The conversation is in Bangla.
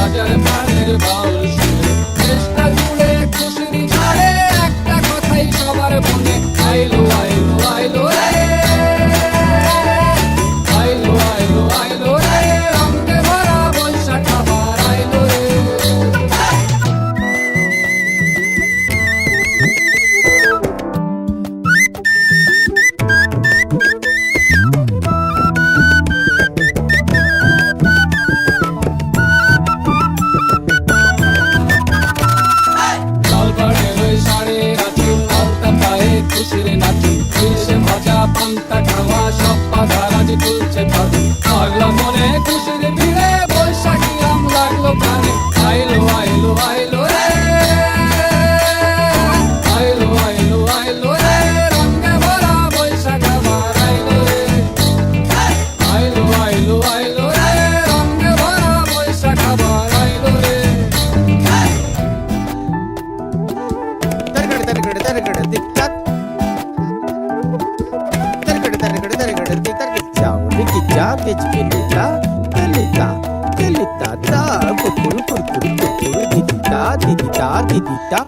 বাজার পানের বাউল তুলছে ভাবি পাগলা মনে খুশির যা পেচ পেলে যা পেলে তা পেলে তা তা কুকুর কুকুর কুকুর দিদি তা দিদি তা দিদি তা